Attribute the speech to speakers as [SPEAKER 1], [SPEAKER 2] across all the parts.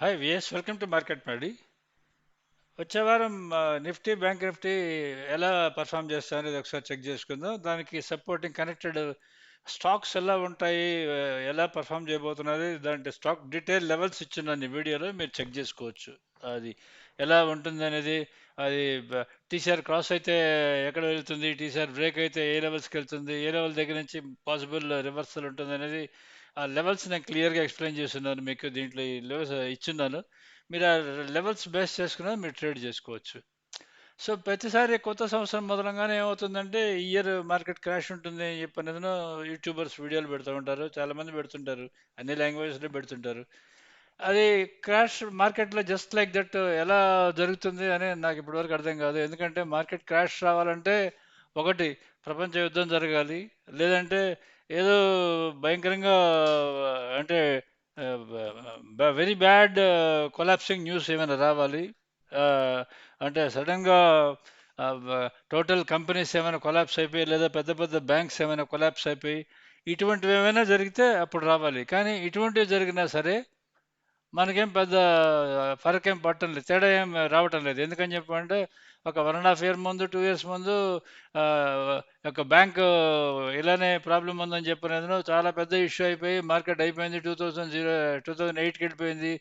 [SPEAKER 1] Hi విఎస్ welcome to market మాడి వచ్చే వారం నిఫ్టీ బ్యాంక్ నిఫ్టీ ఎలా పర్ఫామ్ చేస్తా అనేది ఒకసారి చెక్ చేసుకుందాం. దానికి సపోర్టింగ్ కనెక్టెడ్ స్టాక్స్ ఎలా ఉంటాయి ఎలా పర్ఫామ్ చేయబోతున్నది దాంట్లో స్టాక్ డీటెయిల్ లెవెల్స్ ఇచ్చిన వీడియోలో మీరు చెక్ చేసుకోవచ్చు. అది ఎలా ఉంటుంది అనేది అది టీసీఆర్ క్రాస్ అయితే ఎక్కడ వెళ్తుంది టీసీఆర్ బ్రేక్ అయితే ఏ లెవెల్స్కి వెళ్తుంది ఏ లెవెల్ దగ్గర నుంచి పాసిబుల్ రివర్సల్ ఉంటుంది అనేది ఆ లెవెల్స్ నేను క్లియర్గా ఎక్స్ప్లెయిన్ చేస్తున్నాను మీకు దీంట్లో ఈ లెవెల్స్ ఇచ్చున్నాను. మీరు ఆ లెవెల్స్ బేస్ చేసుకున్న మీరు ట్రేడ్ చేసుకోవచ్చు. సో ప్రతిసారి కొత్త సంవత్సరం మొదలంగానే ఏమవుతుందంటే ఇయర్ మార్కెట్ క్రాష్ ఉంటుంది అని చెప్పి అనేది యూట్యూబర్స్ వీడియోలు పెడుతూ ఉంటారు చాలామంది పెడుతుంటారు అన్ని లాంగ్వేజ్లో పెడుతుంటారు. అది క్రాష్ మార్కెట్లో జస్ట్ లైక్ దట్ ఎలా జరుగుతుంది అని నాకు ఇప్పటివరకు అర్థం కాదు. ఎందుకంటే మార్కెట్ క్రాష్ రావాలంటే ఒకటి ప్రపంచ యుద్ధం జరగాలి. లేదంటే ఏదో భయంకరంగా అంటే వెరీ బ్యాడ్ కొలాప్సింగ్ న్యూస్ ఏమైనా రావాలి? అంటే సడన్గా టోటల్ కంపెనీస్ ఏమైనా కొలాప్స్ అయిపోయి లేదా పెద్ద పెద్ద బ్యాంక్స్ ఏమైనా కొలాప్స్ అయిపోయి ఇటువంటివి ఏమైనా జరిగితే అప్పుడు రావాలి. కానీ ఇటువంటివి జరిగినా సరే మనకేం పెద్ద ఫరకేం పట్టడం లేదు తేడా ఏం రావటం లేదు. ఎందుకని చెప్పంటే ఒక వన్ అండ్ హాఫ్ ఇయర్ ముందు టూ ఇయర్స్ ముందు ఒక బ్యాంక్ ఇలానే ప్రాబ్లం ఉందని చెప్పినందున చాలా పెద్ద ఇష్యూ అయిపోయి మార్కెట్ అయిపోయింది. Two thousand zero two thousand ఎయిట్కి వెళ్ళిపోయింది.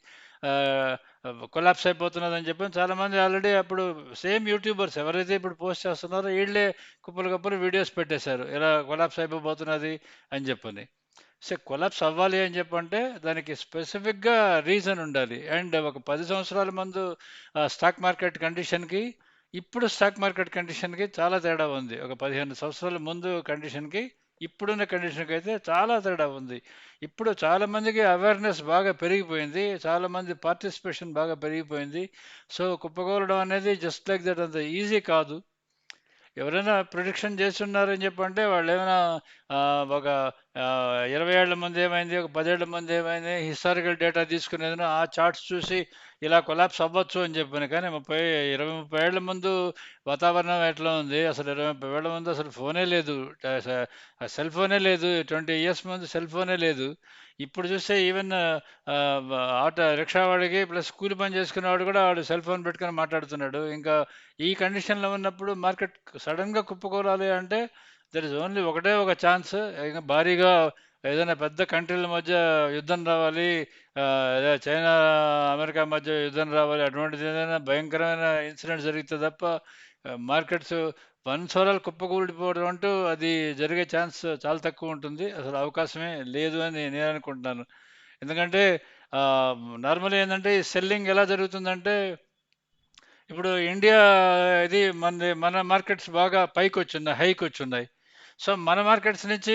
[SPEAKER 1] కొలాప్స్ అయిపోతున్నదని చెప్పి చాలామంది ఆల్రెడీ అప్పుడు సేమ్ యూట్యూబర్స్ ఎవరైతే ఇప్పుడు పోస్ట్ చేస్తున్నారో వీళ్ళే కుప్పలు కుప్పలు వీడియోస్ పెట్టేశారు. ఇలా కొలాప్స్ అయిపోతున్నది అని చెప్పని. సో కొలాప్స్ అవ్వాలి అని చెప్పంటే దానికి స్పెసిఫిక్గా రీజన్ ఉండాలి. అండ్ ఒక పది సంవత్సరాల ముందు స్టాక్ మార్కెట్ కండిషన్కి ఇప్పుడు స్టాక్ మార్కెట్ కండిషన్కి చాలా తేడా ఉంది. ఒక పదిహేను సంవత్సరాల ముందు కండిషన్కి ఇప్పుడున్న కండిషన్కి అయితే చాలా తేడా ఉంది. ఇప్పుడు చాలామందికి అవేర్నెస్ బాగా పెరిగిపోయింది. చాలామంది పార్టిసిపేషన్ బాగా పెరిగిపోయింది. సో కుప్పకూలడం అనేది జస్ట్ లైక్ దట్ అంత ఈజీ కాదు. ఎవరైనా ప్రొడిక్షన్ చేస్తున్నారని చెప్పంటే వాళ్ళు ఏమైనా ఒక ఇరవై ఏళ్ళ ముందు ఏమైంది ఒక పదేళ్ళ ముందు ఏమైంది హిస్టారికల్ డేటా తీసుకునేది ఆ చార్ట్స్ చూసి ఇలా కొలాప్స్ అవ్వచ్చు అని చెప్పాను. కానీ ముప్పై ఇరవై ముప్పై ఏళ్ళ ముందు వాతావరణం ఎట్లా ఉంది? అసలు ఇరవై ముప్పై ఏళ్ళ ముందు అసలు ఫోనే లేదు. సెల్ ఫోనే లేదు. ట్వంటీ ఇయర్స్ ముందు సెల్ ఫోనే లేదు. ఇప్పుడు చూస్తే ఈవెన్ ఆటో రిక్షా వాడికి ప్లస్ కూలి పని చేసుకునేవాడు కూడా వాడు సెల్ ఫోన్ పెట్టుకొని మాట్లాడుతున్నాడు. ఇంకా ఈ కండిషన్లో ఉన్నప్పుడు మార్కెట్ సడన్గా కుప్పకూరాలి అంటే దర్ ఇస్ ఓన్లీ ఒకటే ఒక ఛాన్స్ భారీగా ఏదైనా పెద్ద కంట్రీల మధ్య యుద్ధం రావాలి చైనా అమెరికా మధ్య యుద్ధం రావాలి అటువంటిది ఏదైనా భయంకరమైన ఇన్సిడెంట్ జరిగితే తప్ప మార్కెట్స్ వన్సోరాలు కుప్పకూలిపోవడం అంటూ అది జరిగే ఛాన్స్ చాలా తక్కువ ఉంటుంది. అసలు అవకాశమే లేదు అని నేను అనుకుంటున్నాను. ఎందుకంటే నార్మల్ ఏంటంటే ఈ సెల్లింగ్ ఎలా జరుగుతుందంటే ఇప్పుడు ఇండియా ఇది మన మన మార్కెట్స్ బాగా పైకి వచ్చున్నాయి హైకి వచ్చున్నాయి సో మన మార్కెట్స్ నుంచి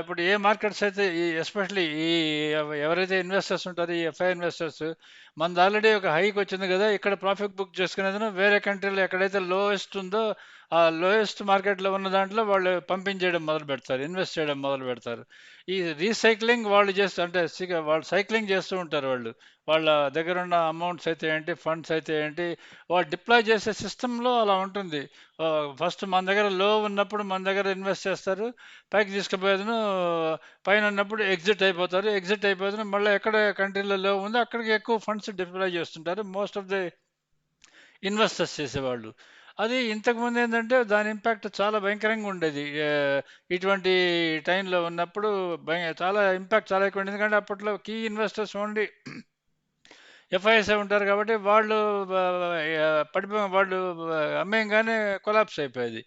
[SPEAKER 1] ఇప్పుడు ఏ మార్కెట్స్ అయితే ఈ ఎస్పెషలీ ఈ ఎవరైతే ఇన్వెస్టర్స్ ఉంటారో ఈ ఎఫ్ఐ ఇన్వెస్టర్స్ మనది ఆల్రెడీ ఒక హైక్ వచ్చింది కదా ఇక్కడ ప్రాఫిట్ బుక్ చేసుకునేది వేరే కంట్రీలో ఎక్కడైతే లోయెస్ట్ ఉందో ఆ లోయెస్ట్ మార్కెట్లో ఉన్న దాంట్లో వాళ్ళు పంపించేయడం మొదలు పెడతారు ఇన్వెస్ట్ చేయడం మొదలు పెడతారు. ఈ రీసైక్లింగ్ వాళ్ళు చేస్తూ అంటే వాళ్ళు సైక్లింగ్ చేస్తూ ఉంటారు వాళ్ళు. వాళ్ళ దగ్గర ఉన్న అమౌంట్స్ అయితే ఏంటి ఫండ్స్ అయితే ఏంటి వాళ్ళు డిప్లాయ్ చేసే సిస్టంలో అలా ఉంటుంది. ఫస్ట్ మన దగ్గర లో ఉన్నప్పుడు మన దగ్గర ఇన్వెస్ట్ చేస్తారు పైకి తీసుకుపోయేదను పైన ఉన్నప్పుడు ఎగ్జిట్ అయిపోతారు. ఎగ్జిట్ అయిపోయేదను మళ్ళీ ఎక్కడ కంట్రీలో లో ఉందో అక్కడికి ఎక్కువ ఫండ్స్ డిప్లాయ్ చేస్తుంటారు. మోస్ట్ ఆఫ్ ది ఇన్వెస్టర్స్ చేసేవాళ్ళు. అది ఇంతకుముందు ఏంటంటే దాని ఇంపాక్ట్ చాలా భయంకరంగా ఉండేది. ఇటువంటి టైంలో ఉన్నప్పుడు భయ చాలా ఇంపాక్ట్ చాలా ఎక్కువ ఉండేది. ఎందుకంటే అప్పట్లో కీ ఇన్వెస్టర్స్ ఓన్లీ ఎఫ్ఐఎస్ఐ ఉంటారు కాబట్టి వాళ్ళు పడిపో వాళ్ళు అమ్మేయంగానే కొలాప్స్ అయిపోయేది.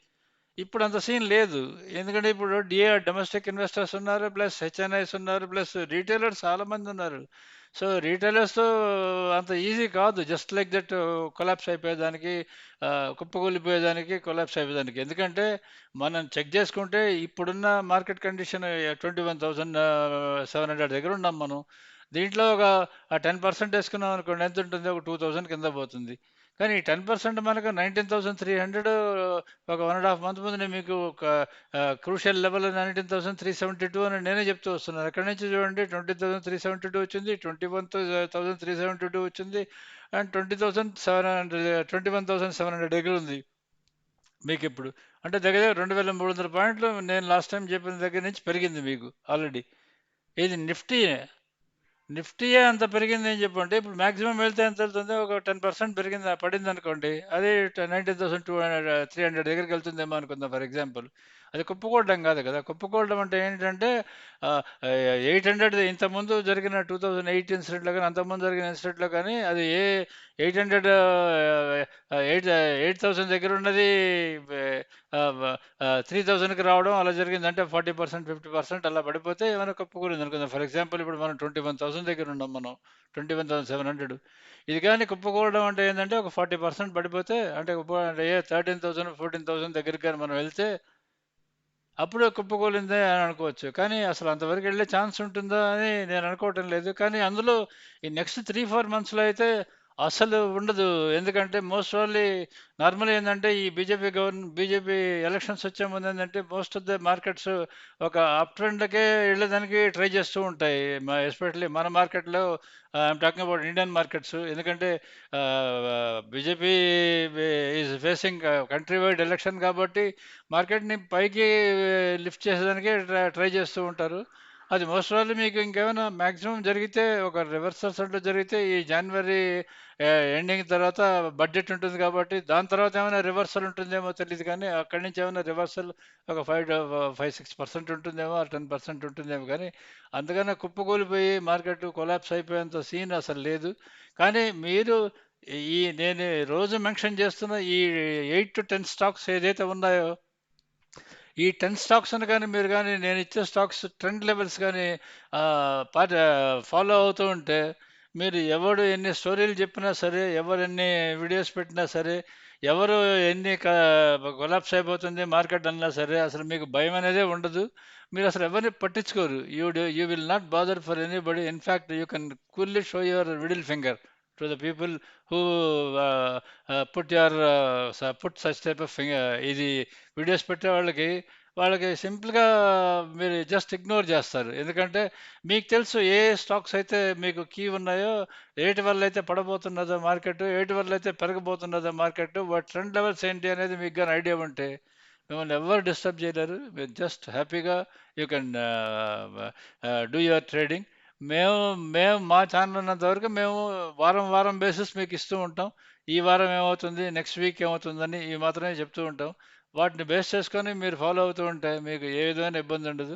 [SPEAKER 1] ఇప్పుడు అంత సీన్ లేదు. ఎందుకంటే ఇప్పుడు డిఏ డొమెస్టిక్ ఇన్వెస్టర్స్ ఉన్నారు ప్లస్ హెచ్ఎన్ఐస్ ఉన్నారు ప్లస్ రీటైలర్స్ చాలామంది ఉన్నారు. సో రీటైలర్స్ అంత ఈజీ కాదు. జస్ట్ లైక్ దట్ కొలాప్స్ అయిపోయేదానికి uh, కుప్పకూలిపోయేదానికి కొలాప్స్ అయిపోయేదానికి. ఎందుకంటే మనం చెక్ చేసుకుంటే ఇప్పుడున్న market condition twenty one thousand seven hundred దగ్గర ఉన్నాం మనం. దీంట్లో ఒక టెన్ పర్సెంట్ వేసుకున్నాం అనుకోండి ఎంత ఉంటుంది? ఒక టూ థౌసండ్ కింద పోతుంది. కానీ టెన్ పర్సెంట్ మనకు నైన్టీన్ థౌసండ్ త్రీ హండ్రెడ్ ఒక వన్ అండ్ హాఫ్ మంత్ ముందు నేను మీకు ఒక crucial level nineteen thousand three seventy two అని నేనే చెప్తూ వస్తున్నాను అక్కడి నుంచి చూడండి twenty thousand three seventy two వచ్చింది twenty one thousand three seventy two వచ్చింది and twenty thousand seven hundred twenty one thousand seven hundred దగ్గర ఉంది మీకు ఇప్పుడు. అంటే దగ్గర దగ్గర రెండు వేల మూడు వందల పాయింట్లు నేను లాస్ట్ టైం చెప్పిన దగ్గర నుంచి పెరిగింది మీకు ఆల్రెడీ. ఇది నిఫ్టీ నిఫ్టీయే అంత పెరిగింది అని చెప్పండి. ఇప్పుడు మాక్సిమం వెళ్తే ఎంత వెళ్తుంది ఒక టెన్ పర్సెంట్ పెరిగింది పడింది అనుకోండి అది nineteen thousand two hundred three hundred దగ్గరికి వెళ్తుందేమో అనుకుందాం ఫర్ ఎగ్జాంపుల్ అది కుప్పకూడడం కాదు కదా. కుప్పకూడడం అంటే ఏంటంటే ఎయిట్ హండ్రెడ్ ఇంతకుముందు జరిగిన టూ థౌజండ్ ఎయిట్ ఇన్సిడెంట్లో కానీ అంతకుముందు జరిగిన ఇన్సిడెంట్లో కానీ అది ఏ eight hundred eight eight thousand దగ్గర ఉన్నది త్రీ థౌసండ్కి రావడం అలా జరిగిందంటే ఫార్టీ పర్సెంట్ ఫిఫ్టీ పర్సెంట్ అలా పడిపోతే ఏమైనా కుప్పకూరింది అనుకుందాం. ఫర్ ఎగ్జాంపుల్ ఇప్పుడు మనం ట్వంటీ వన్ థౌసండ్ దగ్గర ఉన్నాం మనం twenty one thousand seven hundred. ఇది కానీ కుప్పకూడడం అంటే ఏంటంటే ఒక ఫార్టీ పర్సెంట్ పడిపోతే అంటే అంటే ఏ థర్టీన్ థౌసండ్ ఫోర్టీన్ థౌసండ్ దగ్గరికి కానీ మనం వెళ్తే అప్పుడే కుప్పకూలిందే అని అనుకోవచ్చు. కానీ అసలు అంతవరకు వెళ్ళే ఛాన్స్ ఉంటుందా అని నేను అనుకోవటం లేదు. కానీ అందులో ఈ నెక్స్ట్ త్రీ ఫోర్ మంత్స్లో అయితే అసలు ఉండదు. ఎందుకంటే మోస్ట్ ఓన్లీ నార్మల్ ఏంటంటే ఈ బీజేపీ గవర్న బీజేపీ ఎలక్షన్స్ వచ్చే ముందు ఏంటంటే మోస్ట్ ఆఫ్ ద మార్కెట్స్ ఒక అప్ ట్రెండ్కే వెళ్ళేదానికి ట్రై చేస్తూ ఉంటాయి. ఎస్పెషల్లీ మన మార్కెట్లో I'm talking about Indian markets ఎందుకంటే BJP is facing country wide election కాబట్టి మార్కెట్ని పైకి uh, లిఫ్ట్ చేసేదానికే ట్రై చేస్తూ ఉంటారు. అది మోస్ట్ ఆల్ మీకు ఇంకేమైనా మ్యాక్సిమం జరిగితే ఒక రివర్సల్స్ అంటూ జరిగితే ఈ జనవరి ఎండింగ్ తర్వాత బడ్జెట్ ఉంటుంది కాబట్టి దాని తర్వాత ఏమైనా రివర్సల్ ఉంటుందేమో తెలియదు కానీ అక్కడి నుంచి ఏమైనా రివర్సల్ ఒక ఫైవ్ ఫైవ్ సిక్స్ పర్సెంట్ ఉంటుందేమో టెన్ పర్సెంట్ ఉంటుందేమో కానీ అందుకనే కుప్పకూలిపోయి మార్కెట్ కొలాప్స్ అయిపోయేంత సీన్ అసలు లేదు. కానీ మీరు ఈ నేను రోజు మెన్షన్ చేస్తున్న ఈ ఎయిట్ టు టెన్ స్టాక్స్ ఏదైతే ఉన్నాయో ఈ టెన్ స్టాక్స్ కానీ మీరు కానీ నేను ఇచ్చే స్టాక్స్ ట్రెండ్ లెవెల్స్ కానీ ఫాలో అవుతూ ఉంటే మీరు ఎవడు ఎన్ని స్టోరీలు చెప్పినా సరే ఎవరు ఎన్ని వీడియోస్ పెట్టినా సరే ఎవరు ఎన్ని కొలాప్స్ అయిపోతుంది మార్కెట్ అన్నా సరే అసలు మీకు భయం అనేదే ఉండదు. మీరు అసలు ఎవరిని పట్టించుకోరు. You you will not bother for anybody in fact you can coolly show your middle finger to the people put put uh, put such type of ఇది వీడియోస్ పెట్టే వాళ్ళకి వాళ్ళకి సింపుల్గా మీరు జస్ట్ ఇగ్నోర్ చేస్తారు. ఎందుకంటే మీకు తెలుసు ఏ స్టాక్స్ అయితే మీకు కీ ఉన్నాయో ఏటి వల్ల అయితే పడబోతున్నదో మార్కెట్ ఏటి వల్ల అయితే పెరగబోతున్నదో మార్కెట్ వాటి ట్రెండ్ లెవెల్స్ ఏంటి అనేది మీకు కానీ ఐడియా ఉంటే మిమ్మల్ని ఎవరు డిస్టర్బ్ చేయలేరు. మీరు జస్ట్ హ్యాపీగా you can do your trading మేము మేము మా ఛానల్ ఉన్నంత వరకు మేము వారం వారం బేసిస్ మీకు ఇస్తూ ఉంటాం. ఈ వారం ఏమవుతుంది? నెక్స్ట్ వీక్ ఏమవుతుందని ఈ మాత్రమే చెప్తూ ఉంటాం. వాటిని బేస్ చేసుకొని మీరు ఫాలో అవుతూ ఉంటే మీకు ఏ విధమైన ఇబ్బంది ఉండదు.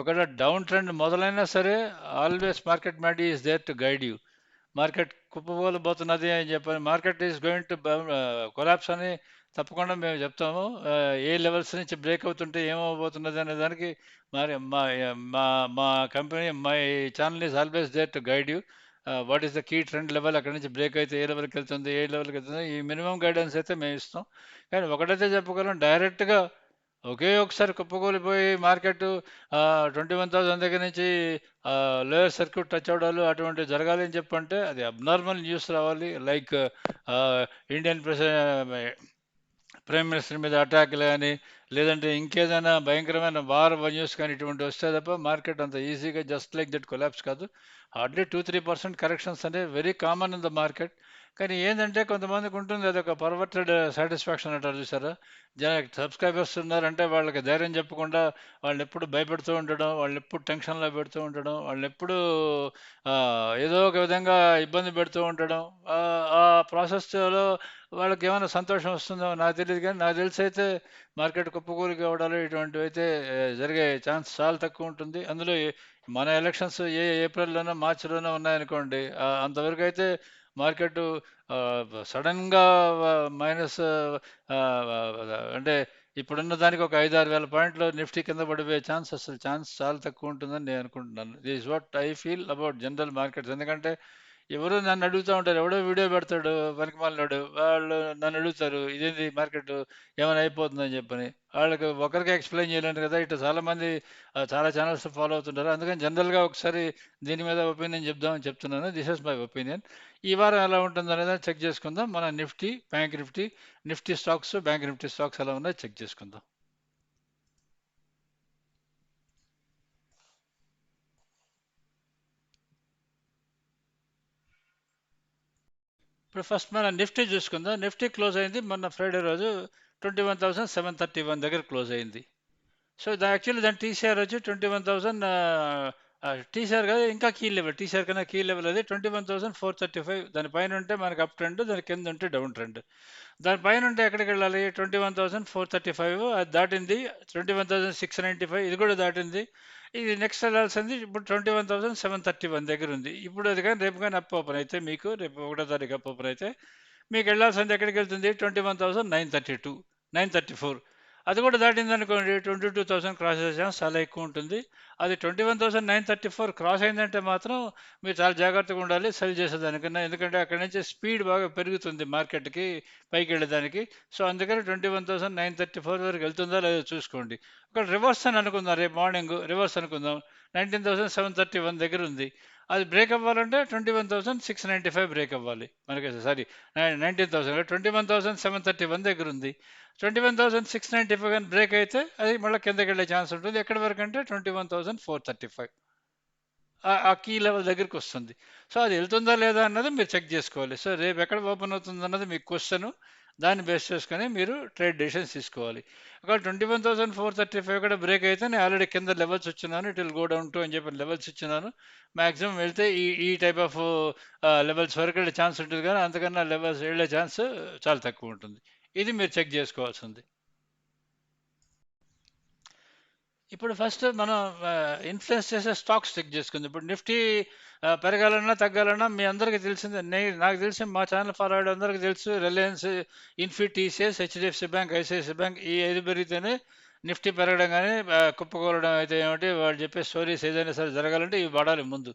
[SPEAKER 1] ఒకవేళ డౌన్ ట్రెండ్ మొదలైనా సరే always market Maddy is there to guide you market కుప్పబోలబోతున్నది అని చెప్పని market is going to collapse అని తప్పకుండా మేము చెప్తాము. ఏ లెవెల్స్ నుంచి బ్రేక్ అవుతుంటే ఏమవబోతున్నది అనే దానికి మరి మా మా మా company my channel is always there to guide you what is the key trend level అక్కడ నుంచి బ్రేక్ అయితే ఏ లెవెల్కి వెళ్తుంది ఏ లెవెల్కి వెళ్తుంది ఈ మినిమం గైడెన్స్ అయితే మేము ఇస్తాం. కానీ ఒకటైతే చెప్పగలం డైరెక్ట్గా ఒకే ఒకసారి కుప్పకూలిపోయి మార్కెట్ ట్వంటీ వన్ థౌసండ్ దగ్గర నుంచి లోయర్ సర్క్యూట్ టచ్ అవడాలు అటువంటివి జరగాలి అని చెప్పంటే అది అబ్నార్మల్ న్యూస్ రావాలి. లైక్ ఇండియన్ ప్రైమ్ మినిస్టర్ మీద అటాక్లు కానీ లేదంటే ఇంకేదైనా భయంకరమైన వార్ న్యూస్ కానీ ఇటువంటి వస్తే తప్ప మార్కెట్ అంత ఈజీగా జస్ట్ లైక్ దట్ కొలాప్స్ కాదు. Hardly two three percent corrections అంటే very common in the market కానీ ఏంటంటే కొంతమందికి ఉంటుంది అది ఒక పర్వర్టెడ్ సాటిస్ఫాక్షన్ అంటారు చూసారా? జన సబ్స్క్రైబర్స్ ఉన్నారంటే వాళ్ళకి ధైర్యం చెప్పకుండా వాళ్ళు ఎప్పుడు భయపెడుతూ ఉండడం వాళ్ళు ఎప్పుడు టెన్షన్లో పెడుతూ ఉండడం వాళ్ళు ఎప్పుడు ఏదో ఒక విధంగా ఇబ్బంది పెడుతూ ఉండడం ఆ ప్రాసెస్లో వాళ్ళకి ఏమైనా సంతోషం వస్తుందో నాకు తెలియదు కానీ నాకు తెలిసి అయితే మార్కెట్ కుప్పకూలికి అవ్వడాలు ఇటువంటివి అయితే జరిగే ఛాన్స్ చాలా తక్కువ ఉంటుంది. అందులో మన ఎలక్షన్స్ ఏ ఏప్రిల్లోనో మార్చిలోనో ఉన్నాయనుకోండి అంతవరకు అయితే మార్కెట్ సడన్గా మైనస్ అంటే ఇప్పుడున్న దానికి ఒక ఐదు ఆరు వేల పాయింట్లు నిఫ్టీ కింద పడిపోయే ఛాన్స్ అసలు ఛాన్స్ చాలా తక్కువ ఉంటుందని నేను అనుకుంటున్నాను. This what I feel about general markets ఎందుకంటే ఎవరు నన్ను అడుగుతూ ఉంటారు ఎవడో వీడియో పెడతాడు పనికి మాలినాడు వాళ్ళు నన్ను అడుగుతారు ఇదేంది మార్కెట్ ఏమైనా అయిపోతుందని చెప్పని. వాళ్ళకి ఒకరికి ఎక్స్ప్లెయిన్ చేయలేను కదా ఇటు చాలామంది చాలా ఛానల్స్ ఫాలో అవుతుంటారు. అందుకని జనరల్గా ఒకసారి దీని మీద ఒపీనియన్ చెప్దామని చెప్తున్నాను. దిస్ ఇస్ మై ఒపీనియన్ ఈ వారం ఎలా ఉంటుంది అనేది చెక్ చేసుకుందాం. మన Nifty bank Nifty Nifty stocks bank Nifty stocks ఎలా ఉన్నాయో చెక్ చేసుకుందాం. ఇప్పుడు ఫస్ట్ మన నిఫ్టీ చూసుకుందాం. నిఫ్టీ క్లోజ్ అయింది. మొన్న ఫ్రైడే రోజు twenty one thousand seven thirty one దగ్గర క్లోజ్ అయింది. సో దా యాక్చువల్లీ దాని టీసీఆర్ వచ్చి ట్వంటీ వన్ థౌసండ్ టీసీఆర్ కదా ఇంకా కీ లెవెల్ టీసీఆర్ కన్నా కీ లెవెల్ అది twenty one thousand four thirty five దాని పైన ఉంటే మనకి అప్ ట్రెండ్ దాని కింద ఉంటే డౌన్ ట్రెండ్ దాని పైన ఉంటే ఎక్కడికి వెళ్ళాలి? Twenty one thousand four thirty five అది దాటింది. Twenty one thousand six ninety five ఇది కూడా దాటింది. ఇది నెక్స్ట్ వెళ్ళాల్సింది ఇప్పుడు twenty one thousand seven thirty one దగ్గర ఉంది. ఇప్పుడు అది కానీ రేపు కానీ అప్ ఓపెన్ అయితే మీకు రేపు ఒకటో తారీఖు అప్ ఓపెన్ అయితే మీకు వెళ్ళాల్సింది ఎక్కడికి వెళ్తుంది? Twenty one thousand nine thirty two nine thirty four అది కూడా దాటింది అనుకోండి ట్వంటీ టూ థౌసండ్ క్రాస్ అయ్యే ఛాన్స్ చాలా ఎక్కువ ఉంటుంది. అది twenty one thousand nine thirty four cross అయిందంటే మాత్రం మీరు చాలా జాగ్రత్తగా ఉండాలి సెల్ చేసేదానికన్నా. ఎందుకంటే అక్కడ నుంచి స్పీడ్ బాగా పెరుగుతుంది మార్కెట్కి పైకి వెళ్ళేదానికి. సో అందుకని twenty one thousand nine thirty four వరకు వెళ్తుందా లేదో చూసుకోండి. ఒక రివర్స్ అని అనుకుందాం రేపు మార్నింగ్ రివర్స్ అనుకుందాం. Nineteen thousand seven thirty one దగ్గర ఉంది అది బ్రేక్ అవ్వాలంటే twenty one thousand six ninety five break అవ్వాలి. మనకి sorry nineteen thousand twenty one thousand seven thirty one దగ్గర ఉంది twenty one thousand six ninety five కానీ బ్రేక్ అయితే అది మళ్ళీ కిందకి వెళ్ళే ఛాన్స్ ఉంటుంది. ఎక్కడి వరకు అంటే twenty one thousand four thirty five. ఆ కీ లెవెల్ దగ్గరికి వస్తుంది. సో అది వెళ్తుందా లేదా అన్నది మీరు చెక్ చేసుకోవాలి. సో రేపు ఎక్కడ ఓపెన్ అవుతుంది అన్నది మీకు క్వశ్చన్ దాన్ని బేస్ చేసుకొని మీరు ట్రేడ్ డెసిషన్స్ తీసుకోవాలి. ఒకవేళ twenty one thousand four thirty five కూడా బ్రేక్ అయితే నేను ఆల్రెడీ కింద లెవెల్స్ వచ్చినాను it will go down to అని చెప్పి లెవెల్స్ ఇచ్చినాను మ్యాక్సిమం వెళ్తే ఈ ఈ టైప్ ఆఫ్ లెవెల్స్ వరకు వెళ్ళే ఛాన్స్ ఉంటుంది కానీ అంతకన్నా లెవెల్స్ వెళ్ళే ఛాన్స్ చాలా తక్కువ ఉంటుంది. ఇది మీరు చెక్ చేసుకోవాల్సింది. ఇప్పుడు ఫస్ట్ మనం ఇన్ఫ్లుయెన్స్ చేసే స్టాక్స్ చెక్ చేసుకుంది. ఇప్పుడు నిఫ్టీ పెరగాలన్నా తగ్గాలన్నా మీ అందరికీ తెలిసిందే. నేను నాకు తెలిసి మా ఛానల్ ఫాలో అయ్యే అందరికీ తెలుసు. Reliance Infy TCS HDFC bank ICICI bank ఈ ఐదు పెరిగితేనే నిఫ్టీ పెరగడం కానీ కుప్పకూలడం అయితే ఏమిటి వాళ్ళు చెప్పే స్టోరీస్ ఏదైనా సరే జరగాలంటే ఇవి పడాలి ముందు.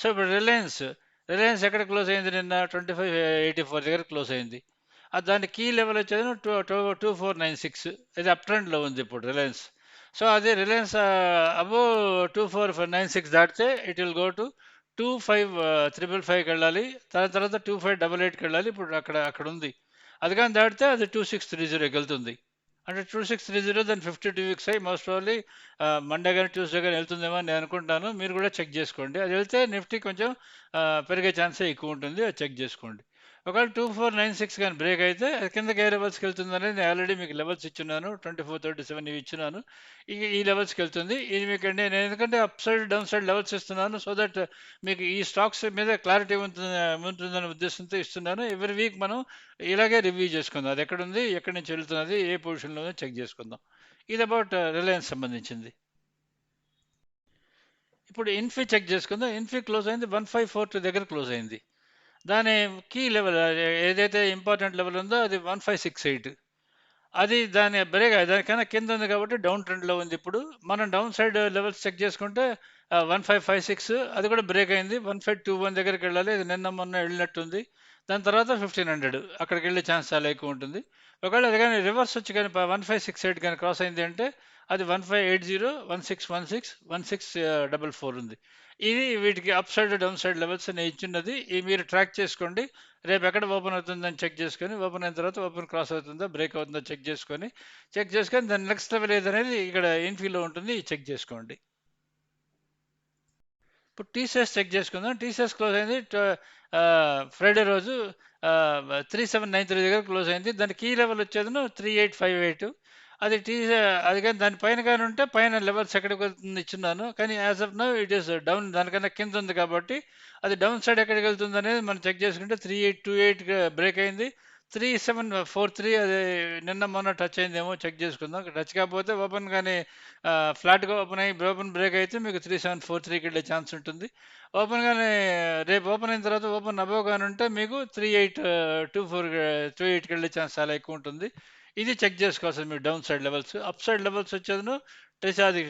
[SPEAKER 1] సో ఇప్పుడు రిలయన్స్ రిలయన్స్ ఎక్కడ క్లోజ్ అయింది నిన్న? ట్వంటీ ఫైవ్ ఎయిటీ ఫోర్ దగ్గర క్లోజ్ అయింది. దాని కీ లెవెల్ వచ్చేది two two two four nine six. ఇది అప్ ట్రెండ్లో ఉంది ఇప్పుడు రిలయన్స్. సో అది Reliance above two four nine six దాటితే it will go to two five triple ఫైవ్కి వెళ్ళాలి దాని తర్వాత టూ ఫైవ్ డబల్ ఎయిట్కి వెళ్ళాలి ఇప్పుడు అక్కడ అక్కడ ఉంది అది కానీ దాటితే అది టూ సిక్స్ త్రీ జీరోకి వెళ్తుంది. అంటే టూ సిక్స్ త్రీ జీరో దాని ఫిఫ్టీ టూ వీక్స్ అయ్యి మోస్ట్ ప్రాబ్లీ మండే కానీ ట్యూస్డే కానీ వెళ్తుందేమో నేను అనుకుంటాను మీరు కూడా చెక్ చేసుకోండి. అది వెళ్తే నిఫ్టీ కొంచెం పెరిగే ఛాన్సే ఎక్కువ ఉంటుంది. అది చెక్ చేసుకోండి. ఒకవేళ టూ ఫోర్ నైన్ సిక్స్ కానీ బ్రేక్ అయితే కిందకి ఏ లెవెల్స్కి వెళ్తుందని నేను ఆల్రెడీ మీకు లెవెల్స్ ఇచ్చున్నాను. ట్వంటీ ఫోర్ థర్టీ సెవెన్ ఇవి ఇచ్చినాను ఇక ఈ లెవెల్స్కి వెళ్తుంది. ఇది మీకు నేను ఎందుకంటే up side down side levels ఇస్తున్నాను. సో దట్ మీకు ఈ స్టాక్స్ మీద క్లారిటీ ఉంటుంది ఉంటుందనే ఉద్దేశంతో ఇస్తున్నాను. ఎవ్రీ వీక్ మనం ఇలాగే రివ్యూ చేసుకుందాం. అది ఎక్కడ ఉంది ఎక్కడి నుంచి వెళ్తున్నది ఏ పొజిషన్లో చెక్ చేసుకుందాం. ఇది అబౌట్ రిలయన్స్ uh, సంబంధించింది. ఇప్పుడు ఇన్ఫీ చెక్ చేసుకుందాం. ఇన్ఫీ క్లోజ్ అయింది. వన్ ఫైవ్ ఫోర్ టూ దగ్గర క్లోజ్ అయింది. దాని కీ లెవెల్ ఏదైతే ఇంపార్టెంట్ లెవెల్ ఉందో అది వన్ ఫైవ్ సిక్స్ ఎయిట్ అది దాని బ్రేక్ దానికన్నా కింద ఉంది కాబట్టి డౌన్ ట్రెండ్లో ఉంది ఇప్పుడు. మనం డౌన్ సైడ్ లెవెల్స్ చెక్ చేసుకుంటే వన్ ఫైవ్ ఫైవ్ సిక్స్ అది కూడా బ్రేక్ అయింది. వన్ ఫైవ్ టూ వన్ దగ్గరికి వెళ్ళాలి. ఇది నిన్న మొన్న వెళ్ళినట్టుంది. దాని తర్వాత ఫిఫ్టీన్ హండ్రెడ్ అక్కడికి వెళ్ళే ఛాన్స్ చాలా ఎక్కువ ఉంటుంది. ఒకవేళ అది కానీ రివర్స్ వచ్చి కానీ వన్ ఫైవ్ సిక్స్ ఎయిట్ కానీ క్రాస్ అయింది అంటే అది one five eight zero one six one six one six double four ఉంది. ఇది వీటికి up side down side levels నేను ఇచ్చినది ఇది మీరు ట్రాక్ చేసుకోండి. రేపు ఎక్కడ ఓపెన్ అవుతుందని చెక్ చేసుకొని ఓపెన్ అయిన తర్వాత ఓపెన్ క్రాస్ అవుతుందో బ్రేక్ అవుతుందో చెక్ చేసుకొని చెక్ చేసుకొని దాని నెక్స్ట్ లెవెల్ ఏదనేది ఇక్కడ ఇన్ఫీలో ఉంటుంది చెక్ చేసుకోండి. ఇప్పుడు టీసీఎస్ చెక్ చేసుకుందాం. టీసీఎస్ క్లోజ్ అయింది. ఫ్రైడే రోజు త్రీ సెవెన్ నైన్ త్రీ దగ్గర క్లోజ్ అయింది. దాని కీ లెవెల్ వచ్చేది త్రీ ఎయిట్ ఫైవ్ ఎయిట్ అది టీ అది కానీ దాని పైన కానీ ఉంటే పైన లెవెల్స్ ఎక్కడికి వెళ్తుంది ఇచ్చున్నాను. కానీ as of now it is down దానికన్నా కింద ఉంది కాబట్టి అది డౌన్ సైడ్ ఎక్కడికి వెళ్తుంది అనేది మనం చెక్ చేసుకుంటే three eight two eight break అయింది. త్రీ సెవెన్ ఫోర్ త్రీ అది నిన్న మొన్న టచ్ అయిందేమో చెక్ చేసుకుందాం. టచ్ కాకపోతే ఓపెన్ కానీ ఫ్లాట్గా ఓపెన్ అయ్యి ఓపెన్ బ్రేక్ అయితే మీకు త్రీ సెవెన్ ఫోర్ త్రీకి వెళ్ళే ఛాన్స్ ఉంటుంది. ఓపెన్ కానీ రేపు ఓపెన్ అయిన తర్వాత ఓపెన్ అబోవ్ కానీ ఉంటే మీకు three eight two four two ఎయిట్కి వెళ్ళే ఛాన్స్ చాలా ఎక్కువ ఉంటుంది. ఇది చెక్ చేసుకోవాల్సింది మీరు down side levels. Up side levels వచ్చేదను టెస్ అది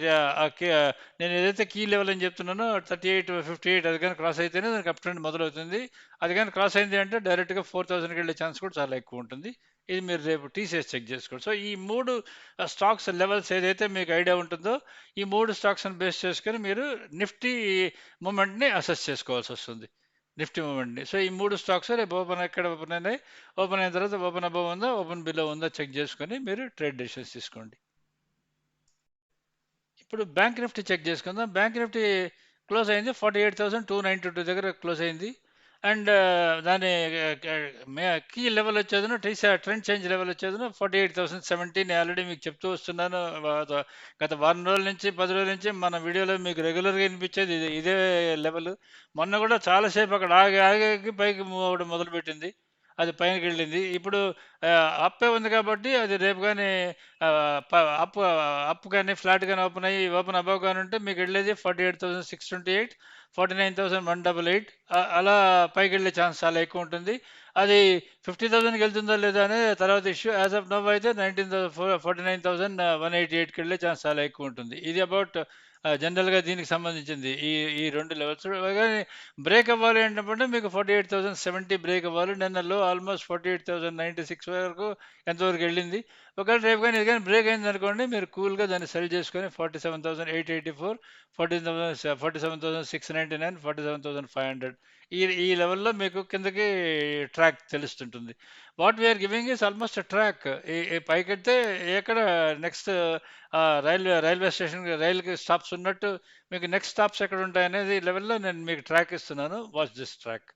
[SPEAKER 1] నేను ఏదైతే కీ లెవెల్ అని చెప్తున్నానో థర్టీ ఎయిట్ ఫిఫ్టీ ఎయిట్ అది కానీ క్రాస్ అయితేనే దానికి అప్ ట్రెండ్ మొదలవుతుంది. అది కానీ క్రాస్ అయింది అంటే డైరెక్ట్గా ఫోర్ థౌసండ్కి వెళ్ళే ఛాన్స్ కూడా చాలా ఎక్కువ ఉంటుంది. ఇది మీరు రేపు టీసీఎస్ చెక్ చేసుకోండి. సో ఈ మూడు స్టాక్స్ లెవెల్స్ ఏదైతే మీకు ఐడియా ఉంటుందో ఈ మూడు స్టాక్స్ని బేస్ చేసుకొని మీరు నిఫ్టీ మూమెంట్ని అసెస్ చేసుకోవాల్సి వస్తుంది. నిఫ్టీ మూమెంట్ని సో ఈ మూడు స్టాక్స్ రేపు ఓపెన్ ఎక్కడ ఓపెన్ అయినాయి? ఓపెన్ అయిన తర్వాత ఓపెన్ అబవ్ ఉందా? ఓపెన్ బిలో ఉందా? చెక్ చేసుకొని మీరు ట్రేడ్ డెసిషన్స్ తీసుకోండి. ఇప్పుడు బ్యాంక్ నిఫ్టీ చెక్ చేసుకుందాం. బ్యాంక్ నిఫ్టీ క్లోజ్ అయింది. Forty eight thousand two ninety two దగ్గర క్లోజ్ అయింది. అండ్ దాని కీ లెవెల్ వచ్చేదను టీ trend change level వచ్చేదను forty eight thousand seventeen already మీకు చెప్తూ వస్తున్నాను. గత వారం రోజుల నుంచి పది రోజుల నుంచి మన వీడియోలో మీకు రెగ్యులర్గా వినిపించేది ఇది ఇదే లెవెల్. మొన్న కూడా చాలాసేపు అక్కడ ఆగి ఆగి ఆగి పైకి మూవ్ అవ్వడం మొదలుపెట్టింది. అది పైనకి వెళ్ళింది. ఇప్పుడు అప్పే ఉంది కాబట్టి అది రేపు కానీ అప్ అప్ కానీ ఫ్లాట్ కానీ ఓపెన్ అయ్యి ఓపెన్ అబవ్ కానీ ఉంటే మీకు వెళ్ళేది forty eight thousand six twenty eight forty nine thousand one double eight అలా పైకి వెళ్ళే ఛాన్స్ చాలా ఎక్కువ ఉంటుంది. అది ఫిఫ్టీ థౌసండ్కి వెళ్తుందా లేదా అనేది తర్వాత ఇష్యూ. యాజ్ ఆఫ్ నవ్ అయితే nineteen forty nine thousand one eighty ఎయిట్కి వెళ్ళే ఛాన్స్ చాలా ఎక్కువ ఉంటుంది. ఇది అబౌట్ జనరల్గా దీనికి సంబంధించింది. ఈ ఈ రెండు లెవెల్స్. కానీ బ్రేక్ అవ్వాలి అంటే మీకు forty eight thousand seventy break అవ్వాలి. నిన్నలో almost forty eight thousand ninety six వరకు ఎంతవరకు వెళ్ళింది. ఒకవేళ రేపు కానీ ఇది కానీ బ్రేక్ అయింది అనుకోండి మీరు కూల్గా దాన్ని సెల్ చేసుకొని forty seven thousand eight eighty four forty thousand forty seven thousand six ninety nine forty seven thousand five hundred ఈ ఈ లెవెల్లో మీకు కిందకి track తెలుస్తుంటుంది. What we are giving is almost track. పైకెడితే ఎక్కడ నెక్స్ట్ రైల్వే రైల్వే స్టేషన్ రైలుకి stops ఉన్నట్టు మీకు next stops ఎక్కడ ఉంటాయనేది లెవెల్లో నేను మీకు ట్రాక్ ఇస్తున్నాను. Watch this track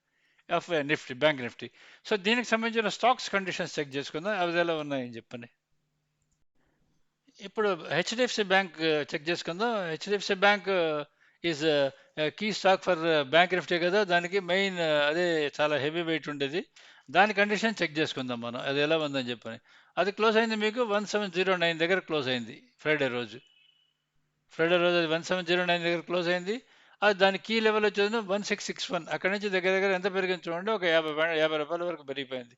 [SPEAKER 1] of Nifty bank Nifty. So దీనికి సంబంధించిన స్టాక్స్ కండిషన్స్ చెక్ చేసుకుందాం. అవి ఎలా ఉన్నాయని చెప్పని ఇప్పుడు హెచ్డిఎఫ్సి బ్యాంక్ చెక్ చేసుకుందాం. HDFC bank is key stock for bank Nifty కదా దానికి మెయిన్ అదే చాలా హెవీ వెయిట్ ఉండేది. దాని కండిషన్ చెక్ చేసుకుందాం మనం అది ఎలా ఉందని చెప్పని. అది క్లోజ్ అయింది మీకు వన్ సెవెన్ జీరో నైన్ దగ్గర క్లోజ్ అయింది ఫ్రైడే రోజు. ఫ్రైడే రోజు అది వన్ సెవెన్ జీరో నైన్ దగ్గర క్లోజ్ అయింది. అది దాని కీ లెవెల్ వచ్చేది వన్ సిక్స్ సిక్స్ వన్. అక్కడ నుంచి దగ్గర దగ్గర ఎంత పెరిగింది చూడండి ఒక యాభై యాభై రూపాయల వరకు పెరిగిపోయింది.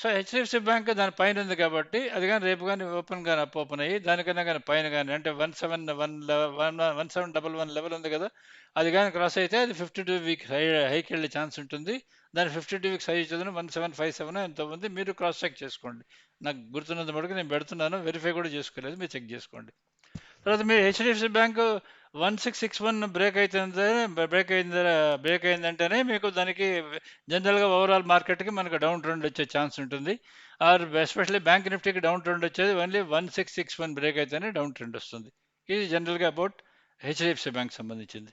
[SPEAKER 1] సో హెచ్డిఎఫ్సి బ్యాంక్ దాని పైన ఉంది కాబట్టి అది కానీ రేపు కానీ ఓపెన్ కానీ అప్ ఓపెన్ అయ్యి దానికన్నా కానీ పైన కానీ అంటే one seven one one one seven double one level ఉంది కదా అది కానీ క్రాస్ అయితే అది ఫిఫ్టీ టూ వీక్ హై హైకి వెళ్ళే ఛాన్స్ ఉంటుంది. దాని ఫిఫ్టీ టూ వీక్స్ హై చదువు వన్ సెవెన్ ఫైవ్ సెవెన్ ఎంత ఉంది మీరు క్రాస్ చెక్ చేసుకోండి. నాకు గుర్తున్నంత మటుకు నేను పెడుతున్నాను వెరిఫై కూడా చేసుకోలేదు మీరు చెక్ చేసుకోండి. తర్వాత మీరు HDFC bank one six six one break అవుతుంది బ్రేక్ అయింది బ్రేక్ అయిందంటేనే మీకు దానికి జనరల్గా ఓవరాల్ మార్కెట్కి మనకు డౌన్ ట్రెండ్ వచ్చే ఛాన్స్ ఉంటుంది. ఆర్ ఎస్పెషల్లీ బ్యాంక్ నిఫ్టీకి డౌన్ ట్రెండ్ వచ్చేది only one six six one break అయితేనే డౌన్ ట్రెండ్ వస్తుంది. ఇది జనరల్గా అబౌట్ హెచ్డిఎఫ్సి బ్యాంక్ సంబంధించింది.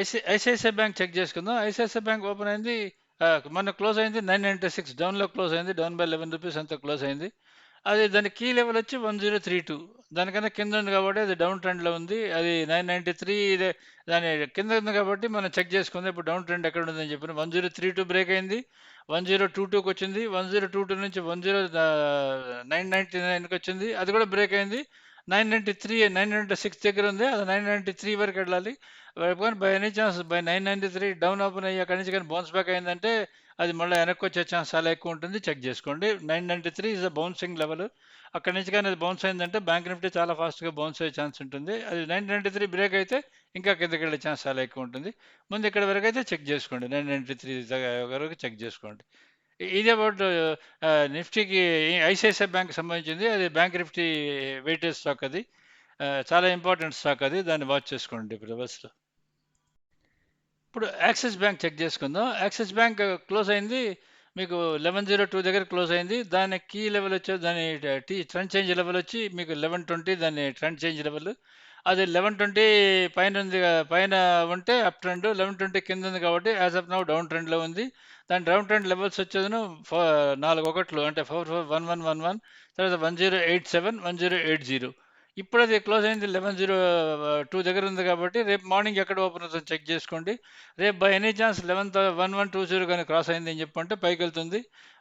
[SPEAKER 1] ఐసి ఐసిఐసిఐ బ్యాంక్ చెక్ చేసుకుందాం. ఐసిఐసిఐ బ్యాంక్ ఓపెన్ అయింది మొన్న క్లోజ్ అయింది నైన్ నైంటీ సిక్స్ డౌన్లో క్లోజ్ అయింది డౌన్ బై లెవెన్ రూపీస్ అంతా క్లోజ్ అయింది. అది దాని కీ లెవెల్ వచ్చి వన్ జీరో త్రీ టూ. దానికన్నా కింద ఉంది కాబట్టి అది డౌన్ ట్రెండ్లో ఉంది. అది నైన్ నైంటీ త్రీ ఇదే దాని కింద ఉంది కాబట్టి మనం చెక్ చేసుకుంది. ఇప్పుడు డౌన్ ట్రెండ్ ఎక్కడ ఉందని చెప్పిన one zero three two break అయింది. వన్ జీరో టూ టూకి వచ్చింది. వన్ జీరో టూ టూ నుంచి వన్ జీరో నైన్ నైంటీ నైన్కి వచ్చింది. అది కూడా బ్రేక్ అయింది. Nine ninety three nine ninety six దగ్గర ఉంది. అది నైన్ నైంటీ త్రీ వరకు వెళ్ళాలి. కానీ by any chance by nine ninety three down open అయ్యి అక్కడి నుంచి కానీ బౌన్స్ బ్యాక్ అయిందంటే అది మళ్ళీ వెనక్కి వచ్చే ఛాన్స్ చాలా ఎక్కువ ఉంటుంది. చెక్ చేసుకోండి. Nine ninety three is a bouncing level అక్కడి నుంచి కానీ అది బౌన్స్ అయిందంటే బ్యాంక్ నిఫ్టీ చాలా ఫాస్ట్గా బౌన్స్ అయ్యే ఛాన్స్ ఉంటుంది. అది నైన్ నైంటీ త్రీ బ్రేక్ అయితే ఇంకా కిందకి వెళ్ళే ఛాన్స్ చాలా ఎక్కువ ఉంటుంది. ముందు ఇక్కడ వరకు అయితే చెక్ చేసుకోండి. నైన్ నైంటీ త్రీ వరకు చెక్ చేసుకోండి. ఇదే ఇది అబౌట్ నిఫ్టీకి ఐసిఐసిఐ బ్యాంక్ సంబంధించింది. అది బ్యాంక్ నిఫ్టీ వెయిటేజ్ స్టాక్ అది. చాలా ఇంపార్టెంట్ స్టాక్ అది. దాన్ని వాచ్ చేసుకోండి ఇప్పుడు బస్లో ఇప్పుడు యాక్సిస్ బ్యాంక్ చెక్ చేసుకుందాం. యాక్సిస్ బ్యాంక్ క్లోజ్ అయింది. మీకు లెవెన్ జీరో టూ దగ్గర క్లోజ్ అయింది. దాని కీ లెవెల్ వచ్చి దాని టీ ట్రెండ్ చేంజ్ లెవెల్ వచ్చి మీకు లెవెన్ ట్వంటీ దాని ట్రెండ్ చేంజ్ లెవెల్. అది లెవెన్ ట్వంటీ పైన ఉంది పైన ఉంటే అప్ ట్రెండ్. లెవెన్ ట్వంటీ కింద ఉంది కాబట్టి యాజ్ ఆఫ్ నౌ డౌన్ ట్రెండ్లో ఉంది. దాని డౌన్ ట్రెండ్ లెవెల్స్ వచ్చేది నాలుగు ఒకట్లు అంటే four four one one one one తర్వాత one zero eight seven one zero eight zero. ఇప్పుడు అది క్లోజ్ అయింది లెవెన్ జీరో టూ దగ్గర ఉంది కాబట్టి రేపు మార్నింగ్ ఎక్కడ ఓపెన్ అవుతుందో చెక్ చేసుకోండి. రేపు by any chance eleven one one two zero కానీ క్రాస్ అయింది అని చెప్పంటే పైకి వెళ్తుంది.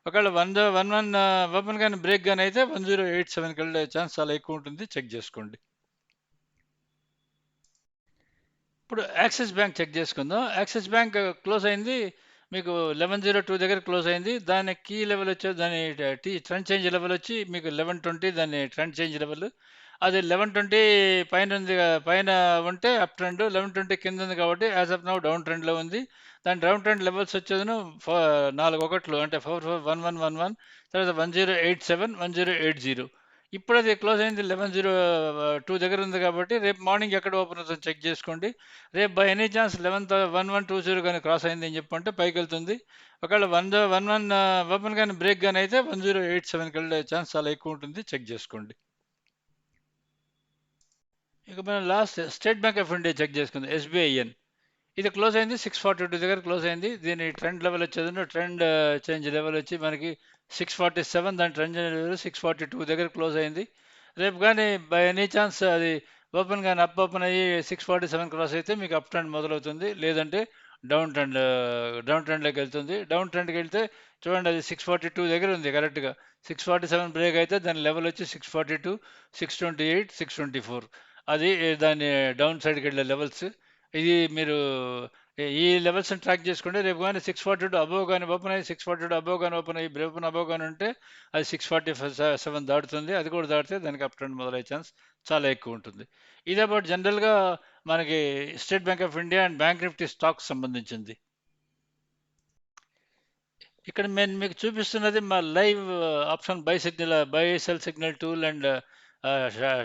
[SPEAKER 1] ఒకవేళ వన్ వన్ వన్ ఓపెన్ కానీ బ్రేక్ కానీ అయితే వన్ జీరో ఎయిట్ సెవెన్కి వెళ్ళే ఛాన్స్ చాలా ఎక్కువ ఉంటుంది. చెక్ చేసుకోండి. ఇప్పుడు యాక్సిస్ బ్యాంక్ చెక్ చేసుకుందాం. యాక్సిస్ బ్యాంక్ క్లోజ్ అయింది. మీకు లెవెన్ జీరో టూ దగ్గర క్లోజ్ అయింది. దాని కీ లెవెల్ వచ్చి దాని టీ ట్రెండ్ చేంజ్ లెవెల్ వచ్చి మీకు లెవెన్ ట్వంటీ దాని ట్రెండ్ చేంజ్ లెవెల్. అది లెవెన్ ట్వంటీ పైన ఉంది పైన ఉంటే అప్ ట్రెండ్ లెవెన్ ట్వంటీ కింద ఉంది కాబట్టి యాజ్ అప్ నౌ డౌన్ ట్రెండ్లో ఉంది. దాని డౌన్ ట్రెండ్ లెవెల్స్ వచ్చేది నాలుగు ఒకట్లు అంటే four four one one one one తర్వాత one zero eight seven one zero eight zero ఇప్పుడు అది క్లోజ్ అయింది లెవెన్ జీరో టూ దగ్గర ఉంది కాబట్టి రేపు మార్నింగ్ ఎక్కడ ఓపెన్ అవుతుంది చెక్ చేసుకోండి. రేపు by any chance eleven one one two zero కానీ క్రాస్ అయింది అని చెప్పంటే పైకి వెళ్తుంది. ఒకవేళ వన్ వన్ వన్ ఓపెన్ కానీ బ్రేక్ కానీ అయితే వన్ జీరో ఎయిట్ సెవెన్కి వెళ్ళే ఛాన్స్ చాలా ఎక్కువ ఉంటుంది. చెక్ చేసుకోండి. ఇక మనం last State Bank of India check చేసుకుందాం. ఎస్బీఐఎన్. ఇది క్లోజ్ అయింది సిక్స్ ఫార్టీ టూ దగ్గర క్లోజ్ అయింది. దీని ట్రెండ్ లెవెల్ వచ్చేది ట్రెండ్ చేంజ్ లెవెల్ వచ్చి మనకి సిక్స్ ఫార్టీ సెవెన్ దాని trend level six forty two దగ్గర క్లోజ్ అయింది. రేపు కానీ బై ఎనీ ఛాన్స్ అది ఓపెన్ కానీ అప్ ఓపెన్ అయ్యి సిక్స్ ఫార్టీ సెవెన్ క్రాస్ అయితే మీకు అప్ ట్రెండ్ మొదలవుతుంది. లేదంటే డౌన్ ట్రెండ్ డౌన్ ట్రెండ్లోకి వెళ్తుంది. డౌన్ ట్రెండ్కి వెళ్తే చూడండి అది సిక్స్ ఫార్టీ టూ దగ్గర ఉంది కరెక్ట్గా. సిక్స్ ఫార్టీ సెవెన్ బ్రేక్ అయితే దాని లెవెల్ వచ్చి six forty two six twenty eight six twenty four అది దాని డౌన్ సైడ్కి వెళ్ళే లెవెల్స్. ఇది మీరు ఈ లెవెల్స్ని ట్రాక్ చేసుకుంటే రేపు కానీ సిక్స్ ఫార్టీ టూ అబోవ్ కానీ ఓపెన్ అయ్యి సిక్స్ ఫార్టీ టూ అబోవ్ కానీ ఓపెన్ అయ్యి బ్రేపన్ అబోవ్ కానీ ఉంటే అది సిక్స్ ఫార్టీ సెవెన్ దాటుతుంది. అది కూడా దాటితే దానికి అప్ ట్రెండ్ మొదలయ్యే ఛాన్స్ చాలా ఎక్కువ ఉంటుంది. ఇదే పాటు జనరల్గా మనకి State Bank of India and Bank Nifty stocks సంబంధించింది. ఇక్కడ నేను మీకు చూపిస్తున్నది మా live option buy signal buy sell signal tool and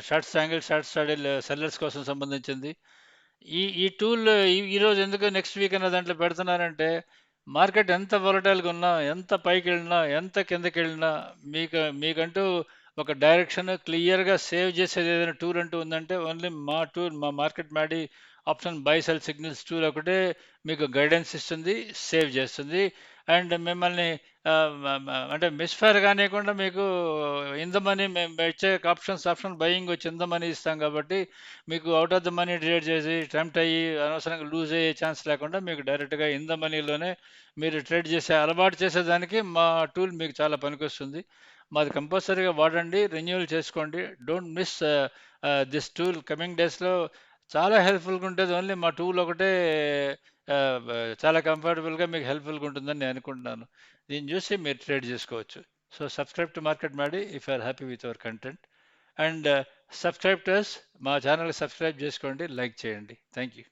[SPEAKER 1] short angle short straddle sellers కోసం సంబంధించింది. ఈ ఈ టూల్ ఈరోజు ఎందుకు నెక్స్ట్ వీక్ అన్న దాంట్లో పెడుతున్నారంటే మార్కెట్ ఎంత వొలటైల్గా ఉన్నా ఎంత పైకి వెళ్ళినా ఎంత కిందకి వెళ్ళినా మీకు మీకంటూ ఒక డైరెక్షన్ క్లియర్గా సేవ్ చేసేది ఏదైనా టూల్ అంటూ ఉందంటే ఓన్లీ మా టూల్ మా market Maddy option buy sell signals tool ఒకటే మీకు గైడెన్స్ ఇస్తుంది సేవ్ చేస్తుంది. అండ్ మిమ్మల్ని అంటే మిస్ఫైర్ కానివ్వకుండా మీకు ఇంత మనీ మేము ఇచ్చే ఆప్షన్స్ ఆప్షన్ బయింగ్ వచ్చి ఇంత మనీ ఇస్తాం కాబట్టి మీకు out of the money trade చేసి టెంప్ట్ అయ్యి అనవసరంగా లూజ్ అయ్యే ఛాన్స్ లేకుండా మీకు డైరెక్ట్గా ఇంత మనీలోనే మీరు ట్రేడ్ చేసే అలవాటు చేసేదానికి మా టూల్ మీకు చాలా పనికొస్తుంది. మాది కంపల్సరీగా వాడండి రెన్యూవల్ చేసుకోండి. Don't miss this tool coming డేస్లో చాలా హెల్ప్ఫుల్గా ఉంటుంది ఓన్లీ మా టూల్ ఒకటే చాలా కంఫర్టబుల్గా మీకు హెల్ప్ఫుల్గా ఉంటుందని నేను అనుకుంటున్నాను. దీన్ని చూసి మీరు ట్రేడ్ చేసుకోవచ్చు. So subscribe to market Maadi if are happy with our content and subscribe to us మా ఛానల్కి సబ్స్క్రైబ్ చేసుకోండి లైక్ చేయండి. Thank you